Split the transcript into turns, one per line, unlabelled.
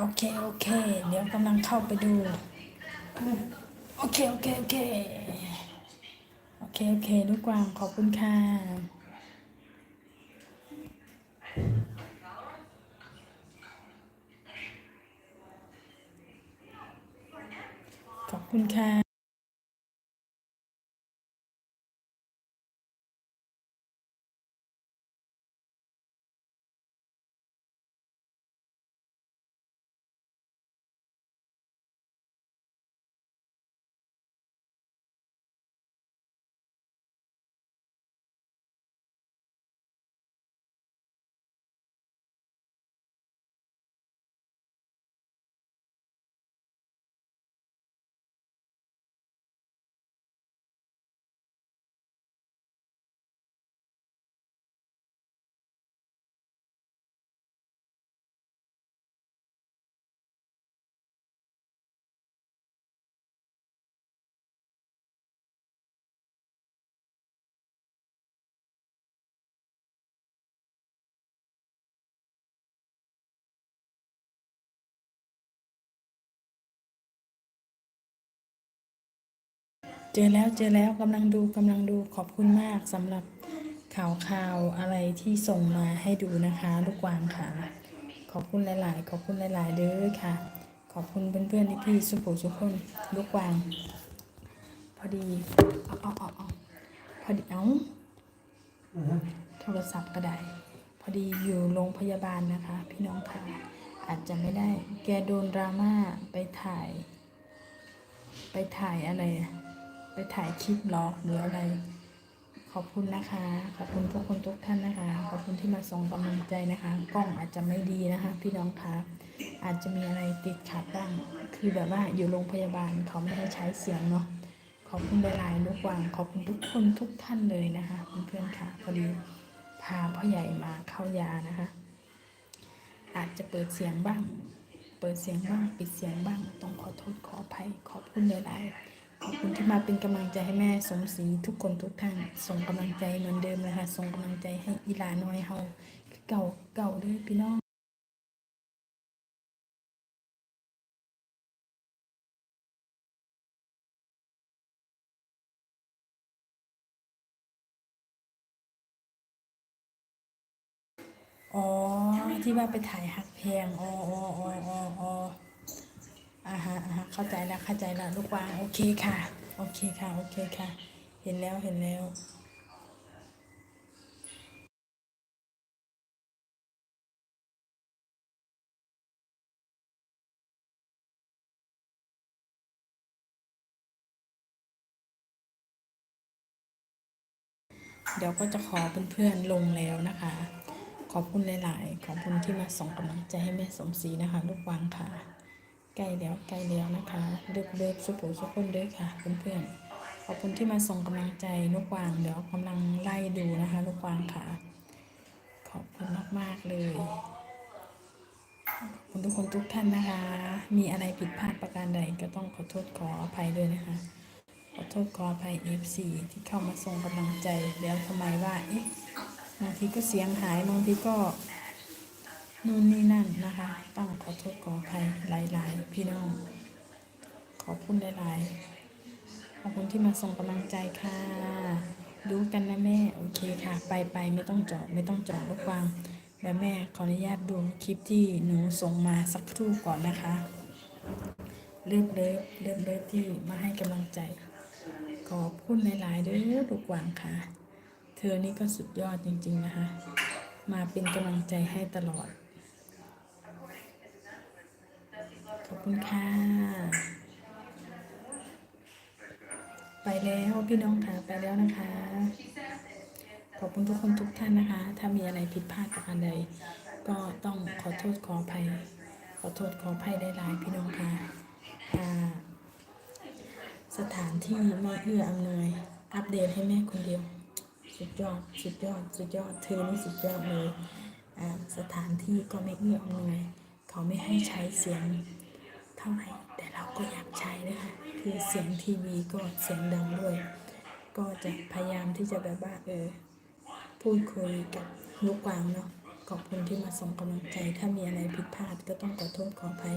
โอเค โอเค เดี๋ยวกำลังเข้าไปดู โอเค โอเค โอเค โอเค โอเคลูกกวางขอบคุณค่ะ ขอบคุณค่ะ เจอแล้วเจอแล้วกำลังดูกำลังดูขอบคุณมากสำหรับข่าวข่าวอะไรที่ส่งมาให้ดูนะคะ ลูกวางค่ะ ขอบคุณหลาย ๆ ขอบคุณหลาย ๆ เด้อค่ะ ขอบคุณเพื่อนๆที่พี่ๆสุขุสุขคนลูกวาง พอดีเอาเอาเอาเอาพอดีเอาโทรศัพท์ก็ได้พอดีอยู่โรงพยาบาลนะคะ พี่น้องค่ะ อาจจะไม่ได้ แกโดนดราม่าไปถ่าย ไปถ่ายอะไรอะ ไปถ่ายคลิปล็อกหรืออะไร ขอบคุณนะคะ ขอบคุณทุกคนทุกท่านนะคะ ขอบคุณที่มาส่งกำลังใจนะคะ กล้องอาจจะไม่ดีนะคะ พี่น้องคะอาจจะมีอะไรติดขัดบ้างคือแบบว่าอยู่โรงพยาบาลเขาไม่ให้ใช้เสียงเนาะขอบคุณหลายๆลูกวางขอบคุณทุกคนทุกท่านเลยนะคะเพื่อนๆค่ะพอดีพาพ่อใหญ่มาเข้ายานะคะ อาจจะเปิดเสียงบ้าง เปิดเสียงบ้าง ปิดเสียงบ้าง ต้องขอโทษขออภัยขอบคุณหลายๆ มาเป็นกำลังใจให้แม่สมศรีทุกคนทุกท่าน ส่งกำลังใจเหมือนเดิมนะคะส่งกำลังใจให้อีหลาน้อยเฮาคือเก่าเก่าเด้อพี่น้องอ๋อ ที่ว่าไปถ่ายหักเพลงอ๋ออ๋ออ๋ออ๋อ อ่าฮะอ่าฮะเข้าใจแล้วเข้าใจแล้วลูกวางโอเคค่ะ โอเคค่ะโอเคค่ะ เห็นแล้วเห็นแล้วเดี๋ยวก็จะขอเพื่อนๆลงแล้วนะคะ ขอบคุณหลาย ๆ ขอบคุณที่มาส่งกำลังใจให้แม่สมศรีนะคะ ลูกวางค่ะ ใกล้แล้วใกล้แล้วนะคะเลิกเลิกสุขุสุขคนเด้อค่ะเพื่อนๆขอบคุณที่มาส่งกำลังใจลูกวางเดี๋ยวกำลังไล่ดูนะคะลูกวางค่ะ ขอบคุณมากๆเลยคุณทุกคนทุกท่านนะคะ มีอะไรผิดพลาดประการใดก็ต้องขอโทษขออภัยด้วยนะคะ ขอโทษขออภัย F4 ที่เข้ามาส่งกำลังใจแล้วทำไมว่าเอ๊ะบางทีก็เสียงหายบางทีก็ นู่นนี่นั่นนะคะ ต้องขอโทษขออภัยหลาย ๆ พี่น้อง ขอบคุณหลาย ๆ ขอบคุณที่มาส่งกำลังใจค่ะดูกันนะแม่ โอเคค่ะ ไปไปไม่ต้องจอดไม่ต้องจอดลูกวางแล้วแม่ขออนุญาตดูคลิปที่หนูส่งมาสักครู่ก่อนนะคะเลิฟเลิฟเลิฟเลิฟที่มาให้กำลังใจ ขอบคุณหลาย ๆ ด้อลูกวางค่ะ เธอนี่ก็สุดยอดจริง ๆ นะคะ มาเป็นกำลังใจให้ตลอด ขอบ คุณค่ะ ไปแล้วพี่น้องค่ะไปแล้วนะคะ ขอบคุณทุกคนทุกท่านนะคะ ถ้ามีอะไรผิดพลาดประการใด ก็ต้องขอโทษขออภัย ขอโทษขออภัยได้หลายพี่น้องค่ะสถานที่ไม่เอื้ออำนวย อัปเดตให้แม่คนเดียว สุดยอด สุดยอด สุดยอด เธอนี่สุดยอดเลยสถานที่ก็ไม่เอื้ออำนวย เขาไม่ให้ใช้เสียง เท่าไหร่ แต่เราก็อยากใช้นะคะคือเสียงทีวีก็เสียงดังด้วย ก็จะพยายามที่จะแบบว่าเออพูดคุยกับลูกกวางเนาะขอบคุณที่มาส่งกำลังใจ ถ้ามีอะไรผิดพลาดก็ต้องขอโทษขออภัย